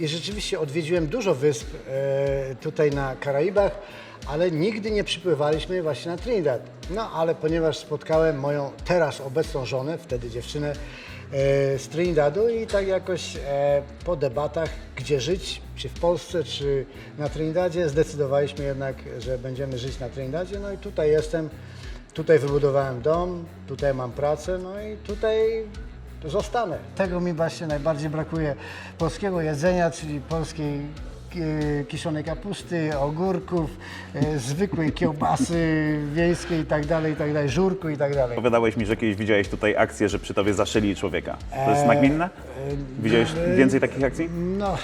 i rzeczywiście odwiedziłem dużo wysp e, tutaj na Karaibach, ale nigdy nie przypływaliśmy właśnie na Trinidad. No ale ponieważ spotkałem moją teraz obecną żonę, wtedy dziewczynę e, z Trinidadu i tak jakoś e, po debatach, gdzie żyć, czy w Polsce, czy na Trinidadzie, zdecydowaliśmy jednak, że będziemy żyć na Trinidadzie. No i tutaj jestem, tutaj wybudowałem dom, tutaj mam pracę, no i tutaj zostanę. Tego mi właśnie najbardziej brakuje. Polskiego jedzenia, czyli polskiej kiszonej kapusty, ogórków, e, zwykłej kiełbasy wiejskiej i tak dalej, i tak dalej, żurku i tak dalej. Opowiadałeś mi, że kiedyś widziałeś tutaj akcję, że przy tobie zaszyli człowieka. To jest Eee, nagminne? Widziałeś e, więcej takich akcji? No,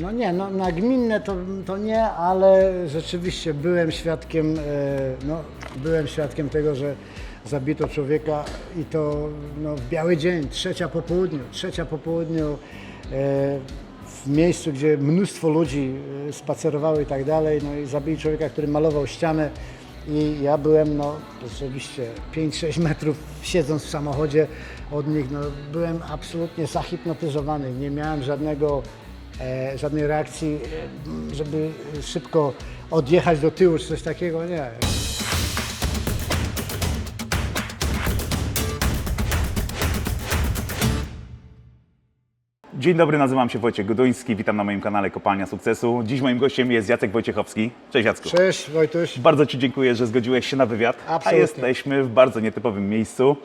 no nie, no, na gminne to, to nie, ale rzeczywiście byłem świadkiem, e, no, byłem świadkiem tego, że zabito człowieka i to no, w biały dzień, trzecia po południu, trzecia po południu e, w miejscu, gdzie mnóstwo ludzi e, spacerowało i tak dalej, no i zabili człowieka, który malował ścianę i ja byłem, no rzeczywiście 5-6 metrów siedząc w samochodzie od nich, no byłem absolutnie zahipnotyzowany, nie miałem żadnego, e, żadnej reakcji, e, żeby szybko odjechać do tyłu czy coś takiego, nie. Dzień dobry, nazywam się Wojciech Goduński, witam na moim kanale Kopalnia Sukcesu. Dziś moim gościem jest Jacek Wojciechowski. Cześć Jacku. Cześć Wojtuś. Bardzo Ci dziękuję, że zgodziłeś się na wywiad. Absolutnie. A jesteśmy w bardzo nietypowym miejscu.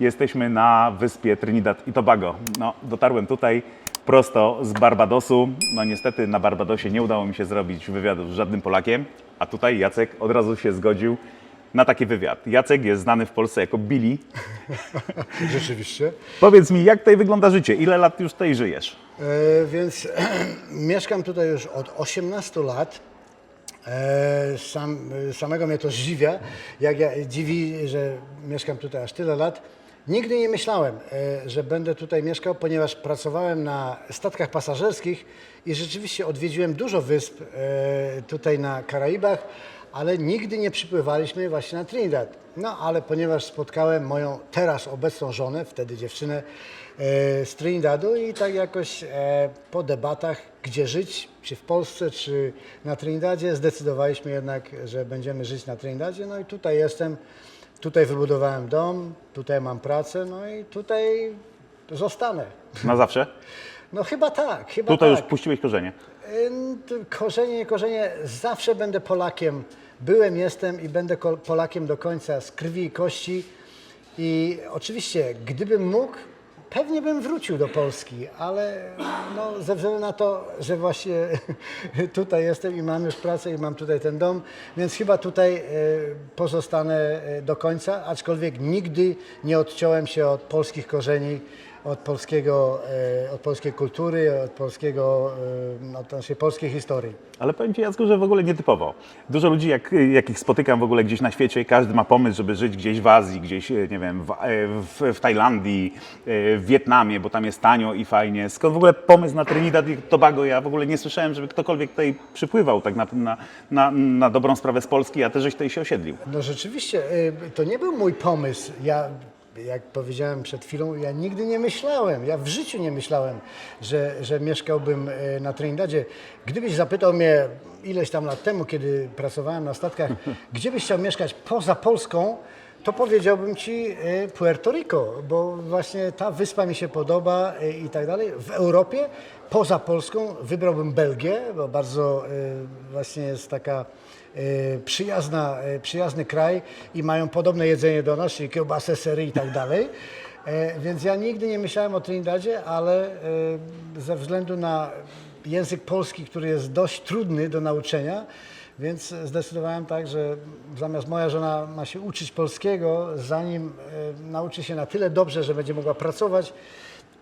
Jesteśmy na wyspie Trinidad i Tobago. No, dotarłem tutaj prosto z Barbadosu. No niestety na Barbadosie nie udało mi się zrobić wywiadu z żadnym Polakiem, a tutaj Jacek od razu się zgodził na taki wywiad. Jacek jest znany w Polsce jako Billy. Rzeczywiście. Powiedz mi, jak tutaj wygląda życie? Ile lat już tutaj żyjesz? E, więc mieszkam tutaj już od 18 lat. E, sam, samego mnie to zdziwia, jak ja, dziwi, że mieszkam tutaj aż tyle lat. Nigdy nie myślałem, e, że będę tutaj mieszkał, ponieważ pracowałem na statkach pasażerskich i rzeczywiście odwiedziłem dużo wysp e, tutaj na Karaibach, ale nigdy nie przypływaliśmy właśnie na Trinidad. No ale ponieważ spotkałem moją teraz obecną żonę, wtedy dziewczynę e, z Trinidadu i tak jakoś e, po debatach, gdzie żyć, czy w Polsce, czy na Trinidadzie, zdecydowaliśmy jednak, że będziemy żyć na Trinidadzie. No i tutaj jestem, tutaj wybudowałem dom, tutaj mam pracę, no i tutaj zostanę. Na zawsze? No chyba tak, chyba Tutaj tak. już puściłeś korzenie. Korzenie, nie korzenie, zawsze będę Polakiem. Byłem, jestem i będę Polakiem do końca z krwi i kości. I oczywiście, gdybym mógł, pewnie bym wrócił do Polski, ale no, ze względu na to, że właśnie tutaj jestem i mam już pracę i mam tutaj ten dom, więc chyba tutaj e, pozostanę e, do końca, aczkolwiek nigdy nie odciąłem się od polskich korzeni od, polskiego, e, od polskiej kultury, od, polskiego, e, od naszej polskiej historii. Ale powiem Ci, Jacku, że w ogóle nietypowo. Dużo ludzi, jak, jakich spotykam w ogóle gdzieś na świecie, każdy ma pomysł, żeby żyć gdzieś w Azji, gdzieś, e, nie wiem, w, w, w Tajlandii, w Wietnamie, bo tam jest tanio i fajnie. Skąd w ogóle pomysł na Trinidad i Tobago? Ja w ogóle nie słyszałem, żeby ktokolwiek tutaj przypływał tak na, na, na, na dobrą sprawę z Polski, a też żeś tutaj się osiedlił. No rzeczywiście, to nie był mój pomysł. Ja, jak powiedziałem przed chwilą, ja nigdy nie myślałem, ja w życiu nie myślałem, że, że mieszkałbym e, na Trinidadzie. Gdybyś zapytał mnie ileś tam lat temu, kiedy pracowałem na statkach, gdzie byś chciał mieszkać poza Polską, to powiedziałbym Ci e, Puerto Rico, bo właśnie ta wyspa mi się podoba e, i tak dalej. W Europie, poza Polską, wybrałbym Belgię, bo bardzo właśnie jest taka przyjazna, e, przyjazny kraj i mają podobne jedzenie do nas, czyli kiełbasę, sery i tak dalej. E, Więc ja nigdy nie myślałem o Trinidadzie, ale e, ze względu na język polski, który jest dość trudny do nauczenia, więc zdecydowałem tak, że zamiast moja żona ma się uczyć polskiego, zanim e, nauczy się na tyle dobrze, że będzie mogła pracować,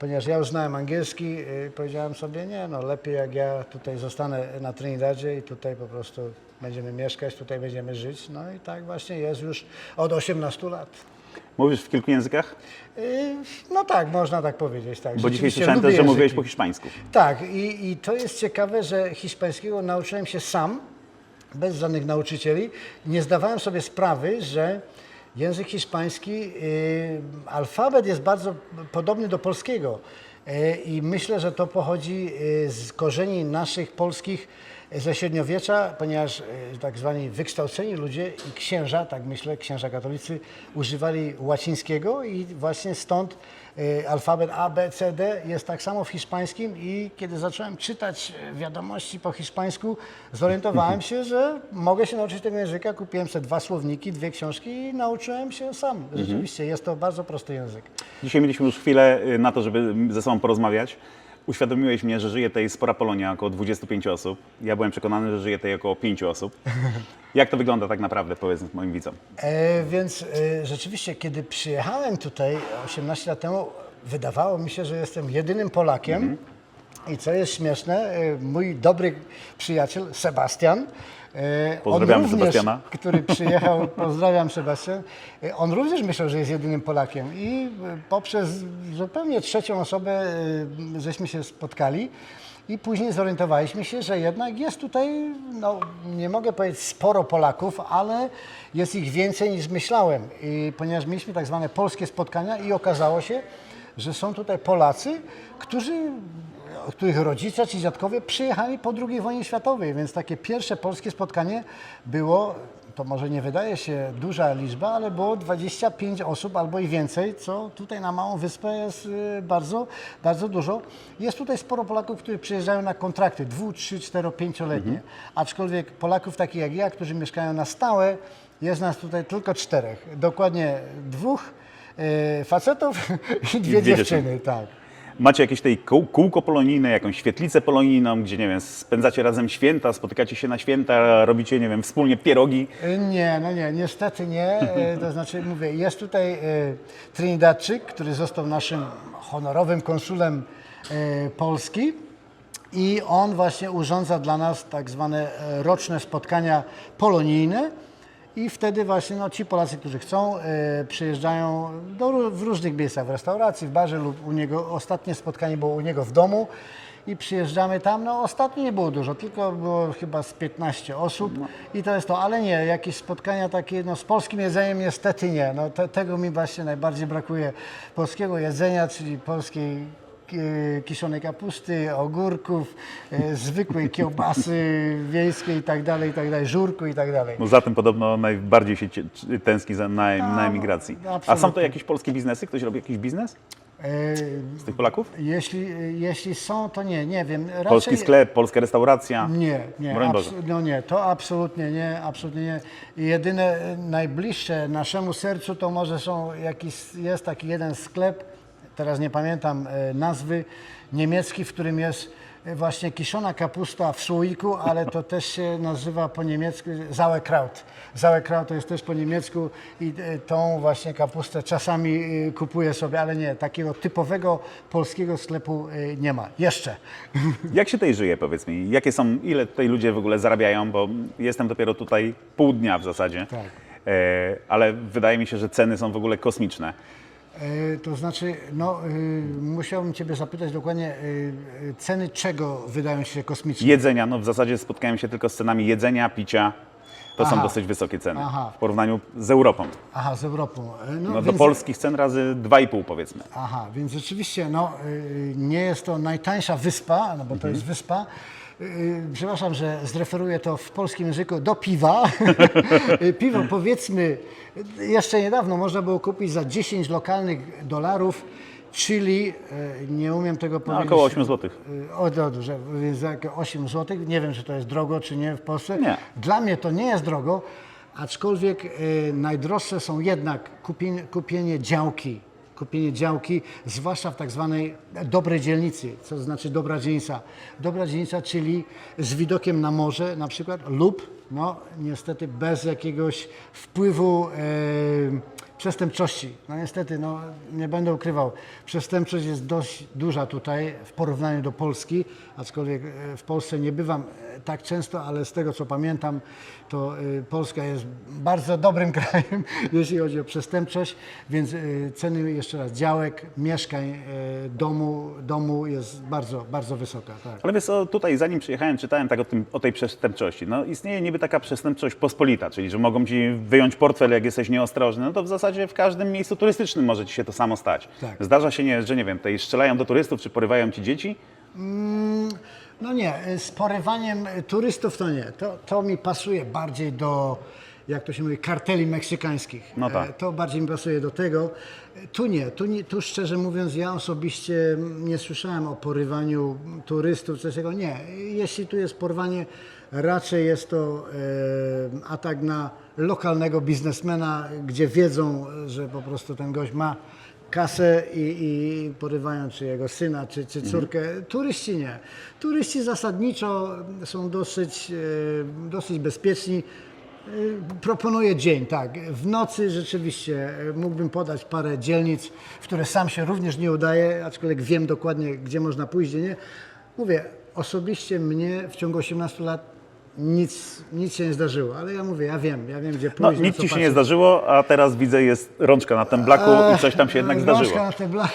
ponieważ ja już znałem angielski, e, powiedziałem sobie, nie, no lepiej jak ja tutaj zostanę na Trinidadzie i tutaj po prostu będziemy mieszkać, tutaj będziemy żyć. No i tak właśnie jest już od 18 lat. Mówisz w kilku językach? Y, No tak, można tak powiedzieć. Tak. Bo dzisiaj słyszałem też, że mówiłeś po hiszpańsku. Tak, i, i to jest ciekawe, że hiszpańskiego nauczyłem się sam, bez żadnych nauczycieli. Nie zdawałem sobie sprawy, że język hiszpański, y, alfabet jest bardzo podobny do polskiego. E, I myślę, że to pochodzi e, z korzeni naszych polskich ze średniowiecza, ponieważ tak zwani wykształceni ludzie i księża, tak myślę, księża katolicy używali łacińskiego i właśnie stąd alfabet A, B, C, D jest tak samo w hiszpańskim i kiedy zacząłem czytać e, wiadomości po hiszpańsku, zorientowałem się, że mogę się nauczyć tego języka. Kupiłem sobie dwa słowniki, dwie książki i nauczyłem się sam. Rzeczywiście jest to bardzo prosty język. Dzisiaj mieliśmy już chwilę y, na to, żeby ze sobą porozmawiać. Uświadomiłeś mnie, że żyje tej spora Polonia, około 25 osób. Ja byłem przekonany, że żyje tej około 5 osób. Jak to wygląda tak naprawdę, powiedz moim widzom? E, więc e, rzeczywiście, kiedy przyjechałem tutaj 18 lat temu, wydawało mi się, że jestem jedynym Polakiem. I co jest śmieszne, e, mój dobry przyjaciel Sebastian, e, Pozdrawiamy on również, Sebastiana. który przyjechał, pozdrawiam Sebastian, e, on również myślał, że jest jedynym Polakiem i poprzez zupełnie trzecią osobę żeśmy się spotkali. I później zorientowaliśmy się, że jednak jest tutaj, no nie mogę powiedzieć sporo Polaków, ale jest ich więcej niż myślałem. I ponieważ mieliśmy tak zwane polskie spotkania i okazało się, że są tutaj Polacy, którzy, których rodzice czy dziadkowie przyjechali po II wojnie światowej, więc takie pierwsze polskie spotkanie było, to może nie wydaje się duża liczba, ale było 25 osób albo i więcej, co tutaj na Małą Wyspę jest y, bardzo, bardzo dużo. Jest tutaj sporo Polaków, którzy przyjeżdżają na kontrakty dwu, trzy, cztero, pięcioletnie, aczkolwiek Polaków takich jak ja, którzy mieszkają na stałe, jest nas tutaj tylko czterech. Dokładnie dwóch y, facetów i dwie, dwie dziewczyny, tak. Macie jakieś tej kół, kółko polonijne, jakąś świetlicę polonijną, gdzie, nie wiem, spędzacie razem święta, spotykacie się na święta, robicie, nie wiem, wspólnie pierogi. Y, Nie, no nie, niestety nie. Y, To znaczy, mówię, jest tutaj y, Trinidadczyk, który został naszym honorowym konsulem Polski i on właśnie urządza dla nas tak zwane e, roczne spotkania polonijne i wtedy właśnie no, ci Polacy, którzy chcą, y, przyjeżdżają do, w różnych miejscach, w restauracji, w barze lub u niego. Ostatnie spotkanie było u niego w domu i przyjeżdżamy tam. No ostatnio nie było dużo, tylko było chyba z 15 osób i to jest to, ale nie, jakieś spotkania takie no, z polskim jedzeniem niestety nie. No, te, tego mi właśnie najbardziej brakuje. Polskiego jedzenia, czyli polskiej e, kiszonej kapusty, ogórków, e, zwykłej kiełbasy wiejskiej i tak dalej, i tak dalej, żurku i tak dalej. No za tym podobno najbardziej się tęskni za, na, na emigracji. no, A są to absolutnie. jakieś polskie biznesy? Ktoś robi jakiś biznes E, z tych Polaków? Jeśli, jeśli są, to nie, nie wiem. Raczej... Polski sklep, polska restauracja? Nie, nie, no nie, to absolutnie nie, absolutnie nie. Jedyne najbliższe naszemu sercu to może są jakiś, jest taki jeden sklep, teraz nie pamiętam e, nazwy, niemiecki, w którym jest e, właśnie kiszona kapusta w słoiku, ale to też się nazywa po niemiecku Sauerkraut. Sauerkraut to jest też po niemiecku i e, tą właśnie kapustę czasami kupuję sobie, ale nie, takiego typowego polskiego sklepu nie ma. Jeszcze. Jak się tutaj żyje, powiedz mi? Jakie są, ile tutaj ludzie w ogóle zarabiają? Bo jestem dopiero tutaj pół dnia w zasadzie. Tak. Ale wydaje mi się, że ceny są w ogóle kosmiczne. E, To znaczy, no, y, musiałbym Ciebie zapytać dokładnie, y, y, ceny czego wydają się kosmiczne? Jedzenia, no w zasadzie spotkałem się tylko z cenami jedzenia, picia. To są Aha. dosyć wysokie ceny Aha. w porównaniu z Europą. Aha, z Europą. E, No, do więc- polskich cen razy 2,5 powiedzmy. Aha, więc rzeczywiście, no, y, nie jest to najtańsza wyspa, no bo to jest wyspa. Y, Przepraszam, że zreferuję to w polskim języku do piwa. Y, Piwo powiedzmy, jeszcze niedawno można było kupić za 10 lokalnych dolarów, czyli y, nie umiem tego No, powiedzieć. około 8 zł. O, dobrze, więc za jakie 8 zł. Nie wiem, czy to jest drogo, czy nie w Polsce. Nie. Dla mnie to nie jest drogo, aczkolwiek najdroższe są jednak kupienie, kupienie działki. Kupienie działki, zwłaszcza w tak zwanej dobrej dzielnicy, co znaczy dobra dzielnica. Dobra dzielnica, czyli z widokiem na morze na przykład lub, no niestety bez jakiegoś wpływu e, przestępczości. No niestety, no, nie będę ukrywał, przestępczość jest dość duża tutaj w porównaniu do Polski, aczkolwiek e, w Polsce nie bywam e, tak często, ale z tego co pamiętam, to e, Polska jest bardzo dobrym krajem, jeśli chodzi o przestępczość, więc e, ceny jeszcze raz działek, mieszkań, e, domu, domu jest bardzo, bardzo wysoka. Tak. Ale wiesz tutaj zanim przyjechałem, czytałem tak o, tym, o tej przestępczości. No istnieje niby taka przestępczość pospolita, czyli że mogą ci wyjąć portfel, jak jesteś nieostrożny, no to w zasadzie w każdym miejscu turystycznym może ci się to samo stać. Tak. Zdarza się, nie, że nie wiem, tutaj strzelają do turystów, czy porywają ci dzieci? No nie, z porywaniem turystów to nie. To, to mi pasuje bardziej do, jak to się mówi, karteli meksykańskich. No tak. E, To bardziej mi pasuje do tego. E, Tu nie, tu, nie, tu szczerze mówiąc, ja osobiście nie słyszałem o porywaniu turystów, coś takiego. Nie, jeśli tu jest porwanie, raczej jest to e, atak na lokalnego biznesmena, gdzie wiedzą, że po prostu ten gość ma kasę i, i porywają czy jego syna, czy, czy córkę. Turyści nie. Turyści zasadniczo są dosyć, e, dosyć bezpieczni. E, Proponuję dzień, tak. W nocy rzeczywiście e, mógłbym podać parę dzielnic, w które sam się również nie udaję, aczkolwiek wiem dokładnie, gdzie można pójść, gdzie nie. Mówię, osobiście mnie w ciągu 18 lat nic, nic się nie zdarzyło, ale ja mówię, ja wiem, ja wiem, gdzie No, pójść. na nic ci się nie patrzeć. zdarzyło, a teraz widzę, jest rączka na tym blaku i coś tam się jednak Rączka zdarzyło. na tym blaku.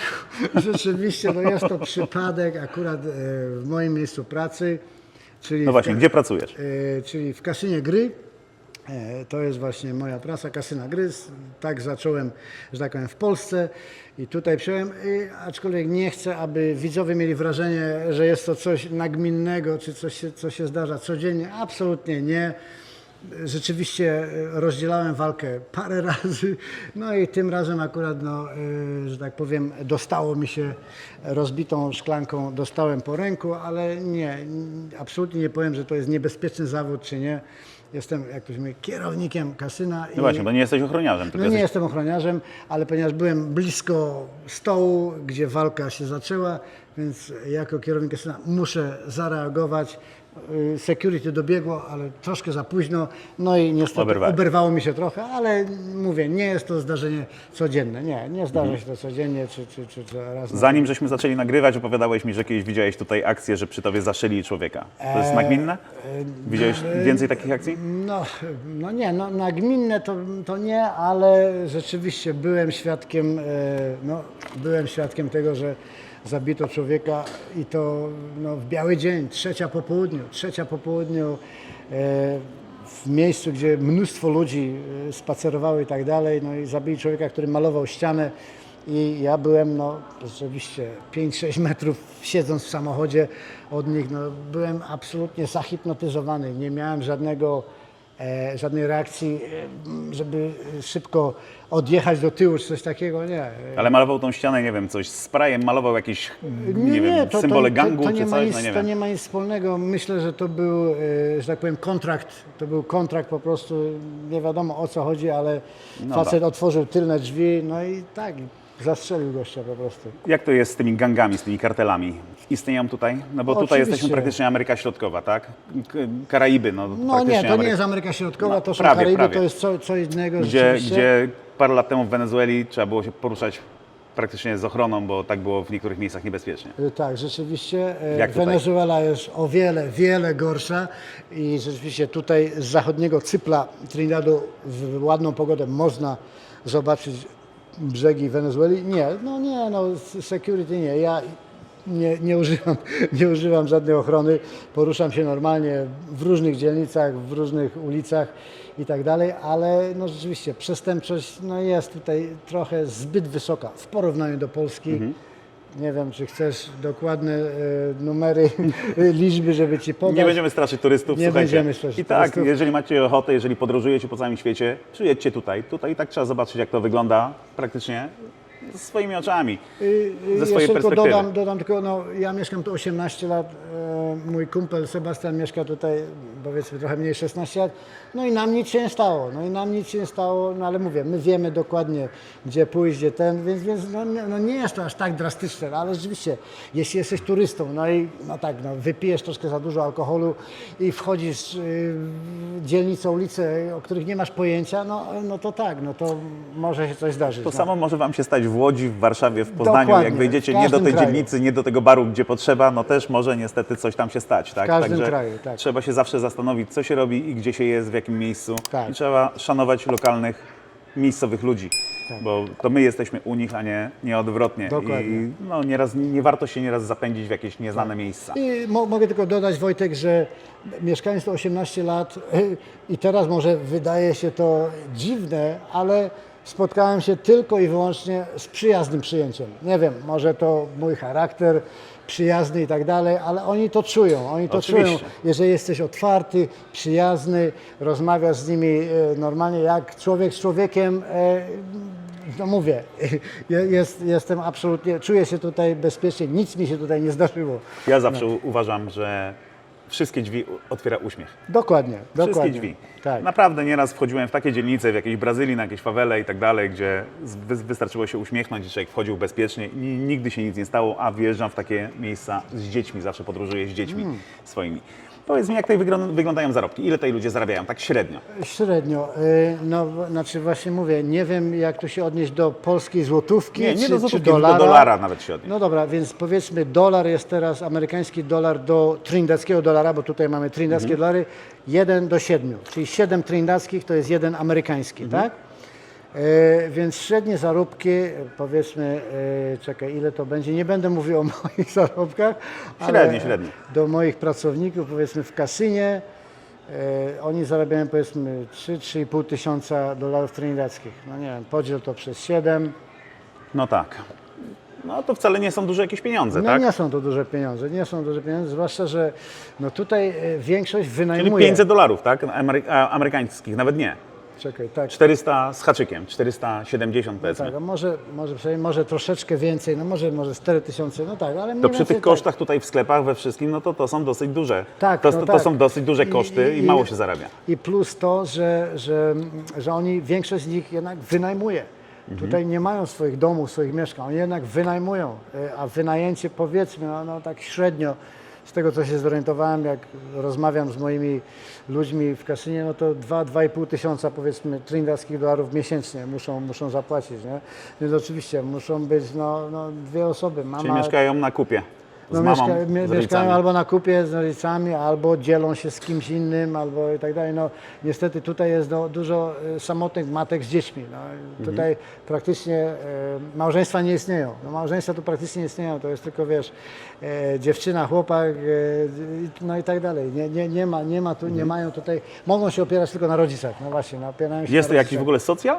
Rzeczywiście, no jest to przypadek akurat e, w moim miejscu pracy, czyli, No właśnie, w, gdzie pracujesz? e, czyli w kasynie gry. E, To jest właśnie moja praca, kasyna gry. S- Tak zacząłem, że tak powiem, w Polsce i tutaj przyjąłem, aczkolwiek nie chcę, aby widzowie mieli wrażenie, że jest to coś nagminnego, czy coś co się zdarza codziennie. Absolutnie nie. Rzeczywiście e, rozdzielałem walkę parę razy, no i tym razem akurat, no, e, że tak powiem, dostało mi się rozbitą szklanką, dostałem po ręku, ale nie, absolutnie nie powiem, że to jest niebezpieczny zawód, czy nie. Jestem, jak to się mówi, kierownikiem kasyna. No właśnie, bo nie jesteś ochroniarzem, tylko No nie jesteś... jestem ochroniarzem, ale ponieważ byłem blisko stołu, gdzie walka się zaczęła, więc jako kierownik kasyna muszę zareagować. Y, Security dobiegło, ale troszkę za późno, no i niestety Oberwałeś. oberwało mi się trochę, ale mówię, nie jest to zdarzenie codzienne. Nie, nie zdarza się to codziennie, czy, czy, czy, czy raz na Zanim żeśmy zaczęli nagrywać, opowiadałeś mi, że kiedyś widziałeś tutaj akcję, że przy tobie zaszyli człowieka. To jest nagminne? Widziałeś więcej takich akcji? No, no nie, no, nagminne to, to nie, ale rzeczywiście byłem świadkiem, e, no, byłem świadkiem tego, że zabito człowieka i to no, w biały dzień, trzecia po południu, trzecia po południu e, w miejscu, gdzie mnóstwo ludzi e, spacerowało i tak dalej, no i zabili człowieka, który malował ścianę i ja byłem, no rzeczywiście 5-6 metrów siedząc w samochodzie od nich, no byłem absolutnie zahipnotyzowany, nie miałem żadnego, żadnej reakcji, e, żeby szybko odjechać do tyłu czy coś takiego, nie. Ale malował tą ścianę, nie wiem, coś sprayem, malował jakieś, nie, wiem, symbole gangu to, to nie czy coś, nic, no nie To wiem. nie ma nic wspólnego. Myślę, że to był, e, że tak powiem, kontrakt. To był kontrakt po prostu. Nie wiadomo o co chodzi, ale No facet tak. otworzył tylne drzwi, no i tak, zastrzelił gościa po prostu. Jak to jest z tymi gangami, z tymi kartelami? Istnieją tutaj? No bo tutaj Oczywiście. jesteśmy praktycznie Ameryka Środkowa, tak? K- Karaiby, no, No praktycznie nie, to nie Ameryka. jest Ameryka Środkowa, No, to są prawie, Karaiby, prawie. to jest co, co innego Gdzie, rzeczywiście. gdzie parę lat temu w Wenezueli trzeba było się poruszać praktycznie z ochroną, bo tak było w niektórych miejscach niebezpiecznie. Y, Tak, rzeczywiście. e, Jak tutaj? Wenezuela jest o wiele, wiele gorsza i rzeczywiście tutaj z zachodniego cypla Trinidadu w ładną pogodę można zobaczyć brzegi Wenezueli. Nie, no nie, no security nie. Ja nie, nie, używam, nie używam żadnej ochrony. Poruszam się normalnie w różnych dzielnicach, w różnych ulicach i tak dalej, ale no rzeczywiście przestępczość no jest tutaj trochę zbyt wysoka w porównaniu do Polski. Mhm. Nie wiem, czy chcesz dokładne e, numery, liczby, żeby ci podać. Nie będziemy straszyć turystów, Nie słuchajcie. będziemy straszyć I tak, turystów. jeżeli macie ochotę, jeżeli podróżujecie po całym świecie, przyjedźcie tutaj. Tutaj i tak trzeba zobaczyć, jak to wygląda praktycznie swoimi oczami, Y, ze Jeszcze swojej tylko perspektywy. dodam, dodam tylko, no, ja mieszkam tu 18 lat, e, mój kumpel Sebastian mieszka tutaj powiedzmy trochę mniej 16 lat, no i nam nic się nie stało, no i nam nic się nie stało, no ale mówię, my wiemy dokładnie gdzie pójść, gdzie ten, więc, więc no, nie- no nie jest to aż tak drastyczne, no, ale rzeczywiście, jeśli jesteś turystą, no i no tak, no, wypijesz troszkę za dużo alkoholu i wchodzisz y, w dzielnicę, ulicę, o których nie masz pojęcia, no, no to tak, no to może się coś zdarzyć. To no. samo może Wam się stać w Łodzi, w Warszawie, w Poznaniu. Dokładnie, Jak wejdziecie w nie do tej kraju. dzielnicy, nie do tego baru, gdzie potrzeba, no też może niestety coś tam się stać. Tak? każdym Także kraju, tak. trzeba się zawsze zastanowić, co się robi i gdzie się jest, w jakim miejscu. Tak. I trzeba szanować lokalnych, miejscowych ludzi. tak. Bo to my jesteśmy u nich, a nie, nie odwrotnie. Dokładnie. I no, nieraz, nie warto się nieraz zapędzić w jakieś nieznane miejsca. I mo mogę tylko dodać, Wojtek, że mieszkając tu 18 lat i teraz może wydaje się to dziwne, ale spotkałem się tylko i wyłącznie z przyjaznym przyjęciem. Nie wiem, może to mój charakter przyjazny i tak dalej, ale oni to czują, oni to Oczywiście. czują. Jeżeli jesteś otwarty, przyjazny, rozmawiasz z nimi e, normalnie jak człowiek z człowiekiem, e, no mówię, je- jest, jestem absolutnie, czuję się tutaj bezpiecznie, nic mi się tutaj nie zdarzyło. Ja zawsze u- uważam, że wszystkie drzwi otwiera uśmiech. Dokładnie, Wszystkie dokładnie. drzwi. Tak. Naprawdę nieraz wchodziłem w takie dzielnice, w jakiejś Brazylii, na jakieś fawele i tak dalej, gdzie wystarczyło się uśmiechnąć i człowiek wchodził bezpiecznie. i Nigdy się nic nie stało, a wjeżdżam w takie miejsca z dziećmi, zawsze podróżuję z dziećmi Mm. swoimi. Powiedz mi, jak tutaj wyglą- wyglądają zarobki? Ile tutaj ludzie zarabiają? Tak średnio. Średnio. y, No, znaczy właśnie mówię, nie wiem jak to się odnieść do polskiej złotówki, Nie, nie czy, do czy złotówki, dolara. do dolara nawet się odnieść. No dobra, więc powiedzmy dolar jest teraz, amerykański dolar do trindackiego dolara, bo tutaj mamy trindackie Mhm. dolary, 1 do 7, czyli 7 trindackich to jest jeden amerykański, Mhm. tak? E, więc średnie zarobki, powiedzmy, e, czekaj, ile to będzie, nie będę mówił o moich zarobkach, Średnie, średnie. do moich pracowników, powiedzmy w kasynie, e, oni zarabiają powiedzmy 3-3,5 tysiąca dolarów trindackich. No nie wiem, podziel to przez 7, No tak. No to wcale nie są duże jakieś pieniądze, No tak? nie są to duże pieniądze, nie są duże pieniądze, zwłaszcza, że no tutaj większość Czyli wynajmuje. 500 dolarów, tak? Amery- amerykańskich, nawet nie. Czekaj, tak. 400 z haczykiem, 470 powiedzmy. Tak, a może, może, przynajmniej może troszeczkę więcej, no może, może 4 tysiące, no tak, ale To przy tych kosztach tutaj w sklepach, we wszystkim, no to to są dosyć duże. Tak, to, no to, tak. są dosyć duże I- koszty i, i- mało się zarabia. I plus to, że, że, że oni, większość z nich jednak wynajmuje. Mhm. Tutaj nie mają swoich domów, swoich mieszkań, oni jednak wynajmują, e, a wynajęcie powiedzmy, no, no tak średnio, z tego co się zorientowałem, jak rozmawiam z moimi ludźmi w kasynie, no to 2-2,5 tysiąca powiedzmy trindackich dolarów miesięcznie muszą, muszą zapłacić, nie? Więc oczywiście muszą być no, no, dwie osoby, mama, Czyli mieszkają na kupie no, mamą, mieszka, mie- rodzicami. mieszkają albo na kupie z rodzicami, albo dzielą się z kimś innym, albo i tak dalej. No, niestety tutaj jest no, dużo e, samotnych matek z dziećmi. No, tutaj praktycznie e, małżeństwa nie istnieją. No, małżeństwa tu praktycznie nie istnieją. To jest tylko, wiesz, e, dziewczyna, chłopak, e, no i tak dalej. Nie, nie, nie, ma, nie ma tu, nie mają tutaj, mogą się opierać tylko na rodzicach. No właśnie, no, opierają się Jest to jakiś w ogóle socjal?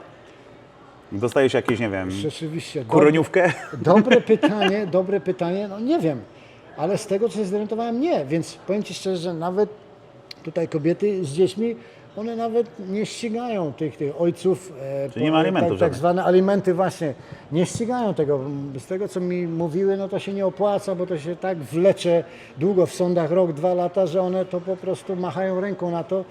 Dostajesz jakieś, nie wiem, Rzeczywiście. dobre- kuroniówkę? Dobre pytanie, dobre pytanie, no nie wiem, ale z tego co się zorientowałem nie, więc powiem Ci szczerze, że nawet tutaj kobiety z dziećmi, one nawet nie ścigają tych, tych ojców. E, Czyli nie ma alimentów tak, tak zwane alimenty właśnie, nie ścigają tego. Z tego co mi mówiły, no to się nie opłaca, bo to się tak wlecze długo w sądach, rok, dwa lata, że one to po prostu machają ręką na to.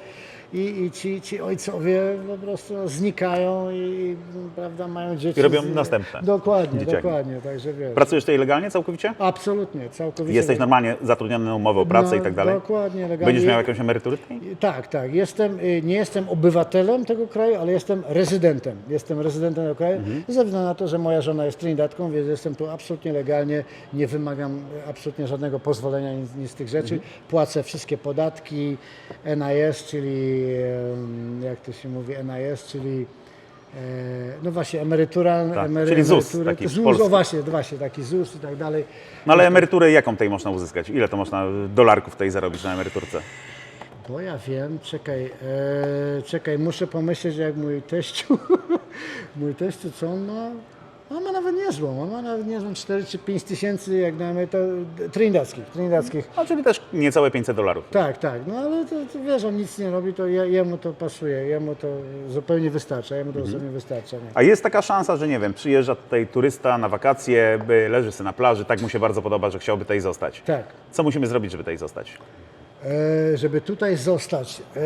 I, i ci, ci ojcowie po prostu znikają i prawda, mają dzieci. I robią z- następne Dokładnie, dzieciaki. dokładnie, także wiesz. Pracujesz tutaj legalnie całkowicie? Absolutnie, całkowicie. Jesteś normalnie zatrudniony na umowę o pracę No, i tak dalej? Dokładnie, legalnie. Będziesz miał jakąś emeryturę? Tak, tak. Jestem, y, nie jestem obywatelem tego kraju, ale jestem rezydentem. Jestem rezydentem tego kraju, Mhm. ze względu na to, że moja żona jest trindatką, więc jestem tu absolutnie legalnie, nie wymagam y, absolutnie żadnego pozwolenia, nic, nic z tych rzeczy. Mhm. Płacę wszystkie podatki, NIS, czyli em, jak to się mówi, NIS, czyli e, no właśnie, emerytura, Tak, emery, czyli ZUS, taki ZUS, polski. o właśnie, właśnie, taki ZUS i tak dalej. No ale emeryturę jaką tutaj można uzyskać? Ile to można dolarków tutaj zarobić na emeryturce? Bo ja wiem, czekaj, e, czekaj, muszę pomyśleć jak mój teściu, mój teściu, co on ma? On ma nawet niezłą, on ma nawet niezłą 4 czy 5 tysięcy, jak damy to, trindackich, trindackich. No, czyli też niecałe 500 dolarów. Tak, tak, no ale to, to wiesz, on nic nie robi, to je, jemu to pasuje, jemu to zupełnie wystarcza, jemu to zupełnie wystarcza. Nie? A jest taka szansa, że nie wiem, przyjeżdża tutaj turysta na wakacje, by leży sobie na plaży, tak mu się bardzo podoba, że chciałby tutaj zostać. Tak. Co musimy zrobić, żeby tutaj zostać? E, żeby tutaj zostać, e,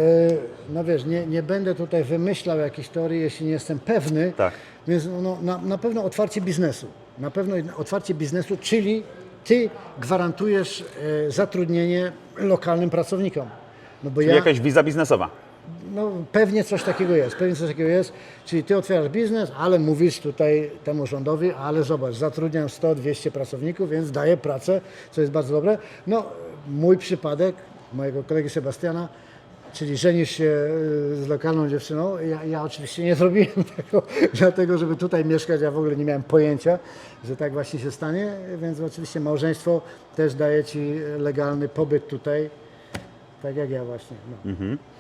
no wiesz, nie, nie będę tutaj wymyślał jakichś teorii, jeśli nie jestem pewny, Tak. Więc no, na, na pewno otwarcie biznesu, na pewno otwarcie biznesu, czyli ty gwarantujesz e, zatrudnienie lokalnym pracownikom. No bo Czyli ja, jakaś wiza biznesowa. no pewnie coś takiego jest, pewnie coś takiego jest, czyli ty otwierasz biznes, ale mówisz tutaj temu rządowi, ale zobacz, zatrudniam 100-200 pracowników, więc daję pracę, co jest bardzo dobre. No mój przypadek, mojego kolegi Sebastiana, czyli żenisz się y, z lokalną dziewczyną. Ja, ja oczywiście nie zrobiłem tego, dlatego żeby tutaj mieszkać, ja w ogóle nie miałem pojęcia, że tak właśnie się stanie, więc oczywiście małżeństwo też daje Ci legalny pobyt tutaj, tak jak ja właśnie. No. E,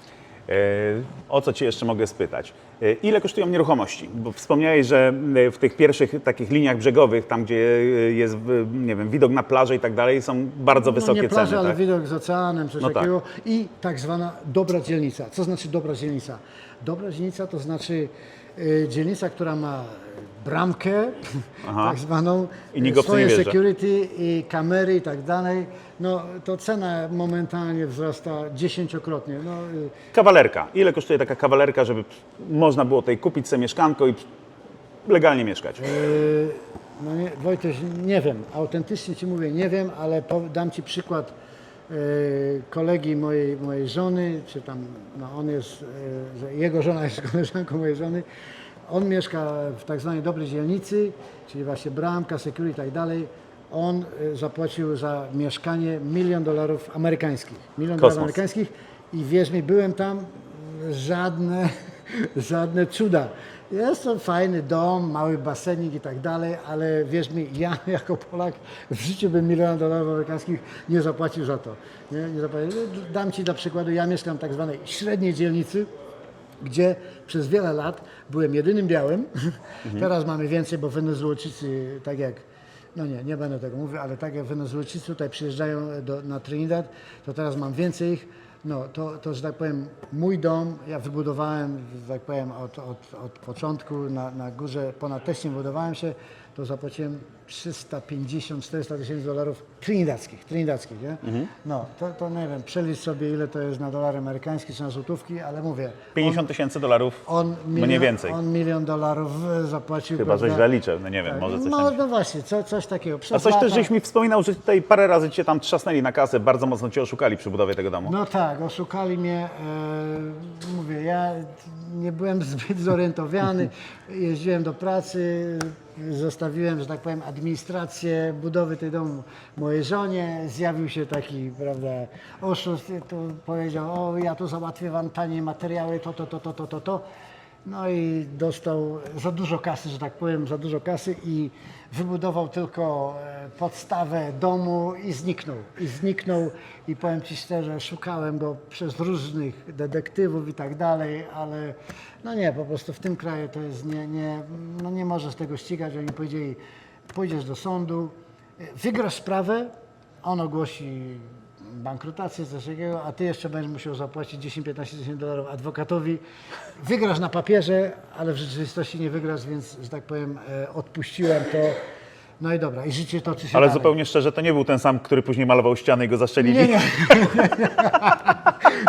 O co Cię jeszcze mogę spytać? E, Ile kosztują nieruchomości? Bo wspomniałeś, że e, w tych pierwszych takich liniach brzegowych, tam gdzie e, jest, e, nie wiem, widok na plażę i tak dalej, są bardzo wysokie no nie plaża, ceny. ale Tak? widok z oceanem, coś No tak. takiego. I tak zwana dobra dzielnica. Co znaczy dobra dzielnica? Dobra dzielnica to znaczy dzielnica, która ma bramkę, tak zwaną, I swoje security i kamery i tak dalej. No to cena momentalnie wzrasta dziesięciokrotnie. No, y, Kawalerka. Ile kosztuje taka kawalerka, żeby można było tutaj kupić sobie mieszkanko i legalnie mieszkać? Yy, No nie, Wojtuś, nie wiem, autentycznie Ci mówię, nie wiem, ale dam Ci przykład yy, kolegi mojej, mojej żony, czy tam, no on jest, jego żona jest koleżanką mojej żony. On mieszka w tak zwanej dobrej dzielnicy, czyli właśnie bramka, security i tak dalej. On yy, zapłacił za mieszkanie milion dolarów amerykańskich. Milion dolarów Kosmos. amerykańskich i wierz mi, byłem tam, żadne, żadne cuda. Jest to fajny dom, mały basenik i tak dalej, ale wierz mi, ja jako Polak w życiu bym miliona dolarów amerykańskich nie zapłacił za to. Nie, nie zapłacił. Dam Ci dla przykładu, ja mieszkam w tak zwanej średniej dzielnicy, gdzie przez wiele lat byłem jedynym białym. Teraz mamy więcej, bo Wenezuelczycy, tak jak, no nie, nie będę tego mówił, ale tak jak Wenezuelczycy tutaj przyjeżdżają do, na Trinidad, to teraz mam więcej ich. No, to, to, że tak powiem, mój dom, ja wybudowałem, że tak powiem, od, od, od początku na, na górze, ponad teściem budowałem się, to zapłaciłem 350-400 tysięcy dolarów trinidadzkich, trinidadzkich, nie? No, to, to nie wiem, przelicz sobie, ile to jest na dolary amerykańskie czy na złotówki, ale mówię, 50 tysięcy dolarów, on milion, mniej więcej. On milion dolarów e, zapłacił. Chyba, że prawda? źle liczę, no nie wiem, może coś no, tam. no właśnie, co, coś takiego. Przez A coś lata, też żeś mi wspominał, że tutaj parę razy Cię tam trzasnęli na kasę, bardzo mocno Cię oszukali przy budowie tego domu. No tak, oszukali mnie. E, mówię, ja nie byłem zbyt zorientowany. Jeździłem do pracy, zostawiłem, że tak powiem, administrację budowy tej domu mojej żonie. Zjawił się taki, prawda, oszust, tu powiedział, o ja tu załatwię wam tanie materiały, to, to, to, to, to, to, to. No i dostał za dużo kasy, że tak powiem, za dużo kasy i wybudował tylko e, podstawę domu i zniknął. I zniknął i powiem Ci szczerze, szukałem go przez różnych detektywów i tak dalej, ale no nie, po prostu w tym kraju to jest nie, nie, no nie możesz tego ścigać. Oni powiedzieli, pójdziesz do sądu, wygrasz sprawę, on ogłosi bankrutację, coś takiego, a ty jeszcze będziesz musiał zapłacić 10-15 tysięcy dolarów adwokatowi. Wygrasz na papierze, ale w rzeczywistości nie wygrasz, więc, że tak powiem, e, odpuściłem to. No i dobra, i życie toczy się Ale dalej. zupełnie szczerze, to nie był ten sam, który później malował ściany i go zaszczelili. Nie, nie.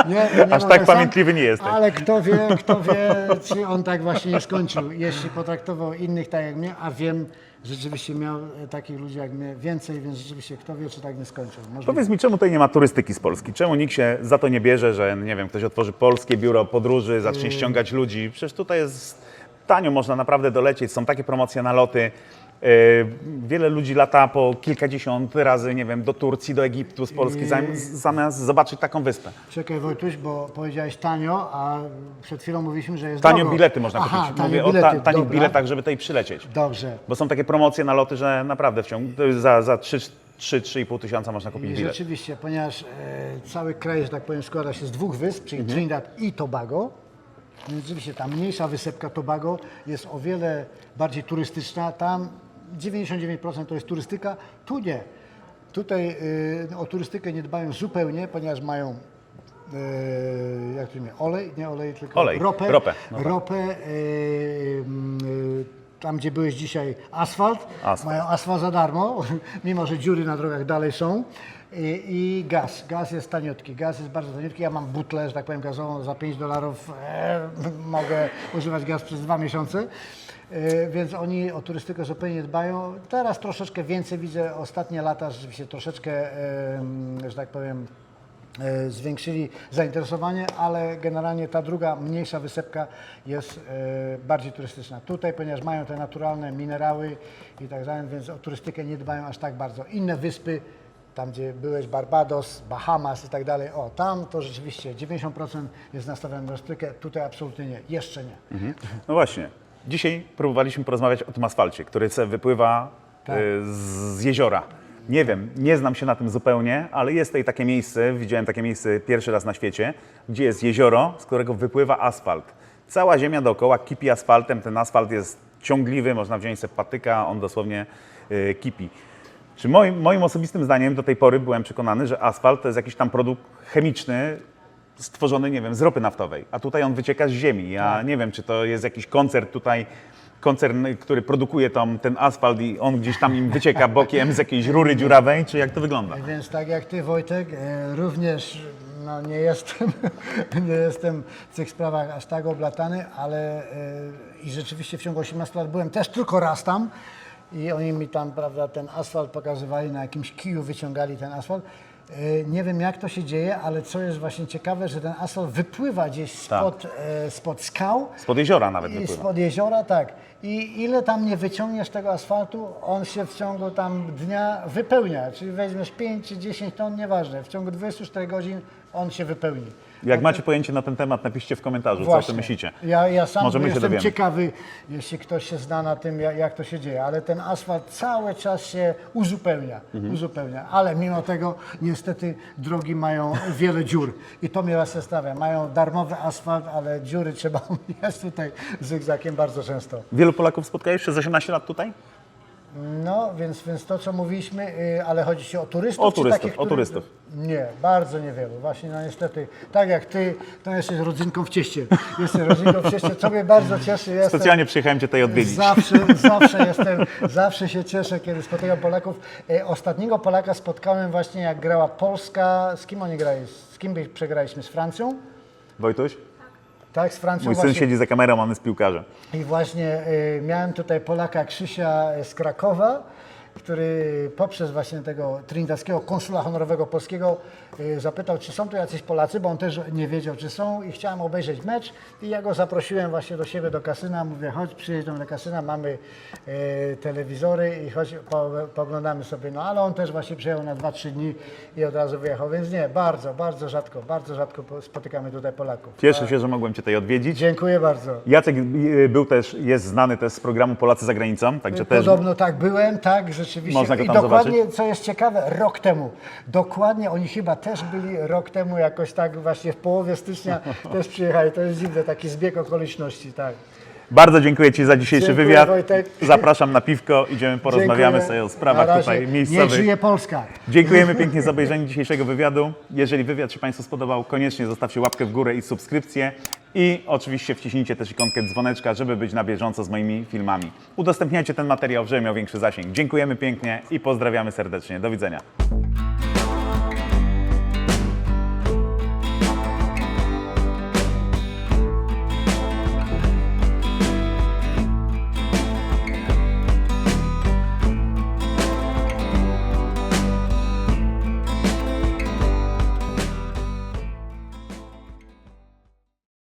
nie, nie Aż tak ten sam, pamiętliwy nie jesteś. Ale kto wie, kto wie, czy on tak właśnie nie skończył. Jeśli potraktował innych tak jak mnie, a wiem, rzeczywiście miał e, takich ludzi jak mnie więcej, więc rzeczywiście kto wie, czy tak nie skończył. Może Powiedz mi, czemu tutaj nie ma turystyki z Polski? Czemu nikt się za to nie bierze, że nie wiem, ktoś otworzy polskie biuro podróży, zacznie ściągać ludzi? Przecież tutaj jest tanio, można naprawdę dolecieć, są takie promocje na loty. Yy, Wiele ludzi lata po kilkadziesiąt razy, nie wiem, do Turcji, do Egiptu z Polski, zam- zamiast zobaczyć taką wyspę. Czekaj Wojtuś, bo powiedziałeś tanio, a przed chwilą mówiliśmy, że jest Tanio drogo. bilety można Aha, kupić. tanio Mówię bilety, o ta, tanich dobra. biletach, żeby tutaj przylecieć. Dobrze. Bo są takie promocje na loty, że naprawdę w ciągu, za, za 3-3,5 tysiąca można kupić I bilet. rzeczywiście, ponieważ e, cały kraj, że tak powiem, składa się z dwóch wysp, czyli Trinidad i Tobago. Więc rzeczywiście ta mniejsza wysepka Tobago jest o wiele bardziej turystyczna. Tam 99% to jest turystyka, tu nie. Tutaj e, o turystykę nie dbają zupełnie, ponieważ mają e, jak to imię, olej, nie olej, tylko Olej, ropę. ropę, no tak. ropę mm, e, tam, gdzie byłeś dzisiaj, asfalt. Asfalt. Mają asfalt za darmo, mimo że dziury na drogach dalej są. I, I gaz. Gaz jest taniutki. Gaz jest bardzo taniutki. Ja mam butlę, że tak powiem, gazową za 5 dolarów. E, mogę używać gaz przez dwa miesiące. E, więc oni o turystykę zupełnie nie dbają. Teraz troszeczkę więcej widzę. Ostatnie lata rzeczywiście troszeczkę, że tak powiem, e, zwiększyli zainteresowanie, ale generalnie ta druga, mniejsza wysepka jest e, bardziej turystyczna. Tutaj, ponieważ mają te naturalne minerały i tak dalej, więc o turystykę nie dbają aż tak bardzo. Inne wyspy tam gdzie byłeś, Barbados, Bahamas i tak dalej, o, tam to rzeczywiście 90% jest nastawione na rozprykę, tutaj absolutnie nie, jeszcze nie. No właśnie. Dzisiaj próbowaliśmy porozmawiać o tym asfalcie, który se wypływa Tak. y, z, z jeziora. Nie wiem, nie znam się na tym zupełnie, ale jest tutaj takie miejsce, widziałem takie miejsce pierwszy raz na świecie, gdzie jest jezioro, z którego wypływa asfalt. Cała ziemia dookoła kipi asfaltem, ten asfalt jest ciągliwy, można wziąć sobie patyka, on dosłownie y, kipi. Czy moim, moim osobistym zdaniem do tej pory byłem przekonany, że asfalt to jest jakiś tam produkt chemiczny, stworzony, nie wiem, z ropy naftowej, a tutaj on wycieka z ziemi. Ja nie wiem, czy to jest jakiś koncert tutaj, koncern, który produkuje tą, ten asfalt i on gdzieś tam im wycieka bokiem z jakiejś rury dziurawej, czy jak to wygląda? Więc tak jak Ty Wojtek, e, również no, nie, jestem, nie jestem w tych sprawach aż tak oblatany, ale e, i rzeczywiście w ciągu 18 lat byłem też tylko raz tam i oni mi tam prawda, ten asfalt pokazywali, na jakimś kiju wyciągali ten asfalt. E, Nie wiem jak to się dzieje, ale co jest właśnie ciekawe, że ten asfalt wypływa gdzieś Tak. spod, e, spod skał Spod jeziora nawet i wypływa. spod jeziora, tak. I ile tam nie wyciągniesz tego asfaltu, on się w ciągu tam dnia wypełnia. Czyli weźmiesz 5 czy 10 ton, nieważne. W ciągu 24 godzin on się wypełni. Jak macie pojęcie na ten temat, napiszcie w komentarzu, co o tym myślicie. Ja, ja sam Może my się jestem dowiemy. ciekawy, jeśli ktoś się zna na tym, jak, jak to się dzieje, ale ten asfalt cały czas się uzupełnia, Mhm. uzupełnia. Ale mimo tego niestety drogi mają wiele dziur i to mnie raz zastanawia. Mają darmowy asfalt, ale dziury trzeba jest tutaj zygzakiem bardzo często. Wielu Polaków spotkałeś przez 18 lat tutaj? No, więc, więc to, co mówiliśmy, y, ale chodzi ci o turystów? O czy turystów, takich, o turystów. Nie, bardzo niewielu. Właśnie, no niestety, tak jak ty, to jesteś rodzinką w cieście. Jesteś rodzinką w cieście, co mnie bardzo cieszy. Jestem, Specjalnie przyjechałem Cię tutaj odwiedzić. Zawsze, zawsze jestem, zawsze się cieszę, kiedy spotykam Polaków. E, Ostatniego Polaka spotkałem właśnie, jak grała Polska. Z kim oni grali? Z kim przegraliśmy? Z Francją? Wojtuś? Tak, z Francją Mój syn właśnie. siedzi za kamerą, on jest piłkarzem. I właśnie y, miałem tutaj Polaka Krzysia z Krakowa, który poprzez właśnie tego trinidadzkiego konsula honorowego polskiego y, zapytał, czy są tu jacyś Polacy, bo on też nie wiedział, czy są i chciałem obejrzeć mecz i ja go zaprosiłem właśnie do siebie, do kasyna, mówię, chodź, przyjeżdżam do kasyna, mamy y, telewizory i chodź, po, pooglądamy sobie, no ale on też właśnie przyjechał na 2-3 dni i od razu wyjechał, więc nie, bardzo, bardzo rzadko, bardzo rzadko po- spotykamy tutaj Polaków. Cieszę się, że mogłem Cię tutaj odwiedzić. Dziękuję bardzo. Jacek y, był też, jest znany też z programu Polacy za granicą, także też Podobno tak byłem, tak, rzeczywiście. Można go I tam dokładnie, co jest ciekawe, rok temu. Dokładnie, oni chyba też byli rok temu, jakoś tak właśnie w połowie stycznia też przyjechali. To jest dziwne, taki zbieg okoliczności, tak. Bardzo dziękuję Ci za dzisiejszy Dziękuję, wywiad. Wojtek. Zapraszam na piwko, idziemy, porozmawiamy Dziękuję. sobie o sprawach tutaj Niech miejscowych. żyje Polska. Dziękujemy pięknie za obejrzenie dzisiejszego wywiadu. Jeżeli wywiad się Państwu spodobał, koniecznie zostawcie łapkę w górę i subskrypcję. I oczywiście wciśnijcie też ikonkę dzwoneczka, żeby być na bieżąco z moimi filmami. Udostępniajcie ten materiał, żeby miał większy zasięg. Dziękujemy pięknie i pozdrawiamy serdecznie. Do widzenia.